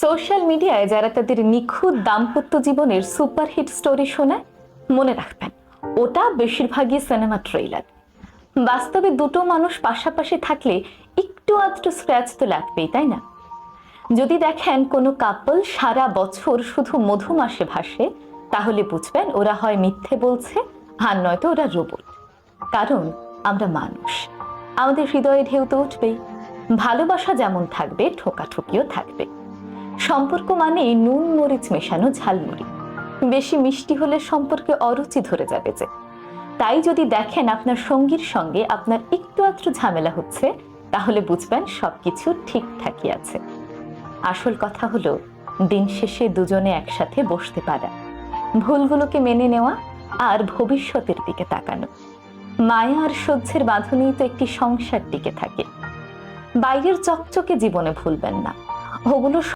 Social মিডিয়ায় যারা তাদের নিখুঁত দাম্পত্য জীবনের সুপারহিট স্টোরি শোনায়, মনে রাখবেন, ওটা বেশিরভাগই সিনেমা ট্রেইলার। বাস্তবে দুটো মানুষ পাশাপাশি থাকলে একটু আধটু স্ক্র্যাচ তো লাগবেই, তাই না? যদি দেখেন কোনো কাপল সারা বছর শুধু মধুমাসে ভাসে, তাহলে বুঝবেন ওরা হয় মিথ্যে বলছে আর নয়তো ওরা রোবট কারণ আমরা মানুষ, আমাদের হৃদয়ে ঢেউ তো উঠবেই। ভালোবাসা যেমন থাকবে, ঠোকাঠুকিও থাকবে। সম্পর্ক মানে নুন, মরিচ মেশানো ঝালমুড়ি। বেশি মিষ্টি হলে সম্পর্কে অরুচি ধরে যাবে যে। তাই যদি দেখেন আপনার সঙ্গীর সঙ্গে আপনার একটু আধটু ঝামেলা হচ্ছে, তাহলে বুঝবেন সবকিছু ঠিকঠাকই আছে। আসল কথা হলো, দিন শেষে দুজনে একসাথে বসতে পারা। ভুলগুলোকে মেনে নেওয়া আর ভবিষ্যতের দিকে তাকানো। মায়া আর সহ্যের বাঁধনেই তো একটি সংসার টিকে থাকে। বাইরের চকচকে জীবনে ভুলবেন না। ওগুলো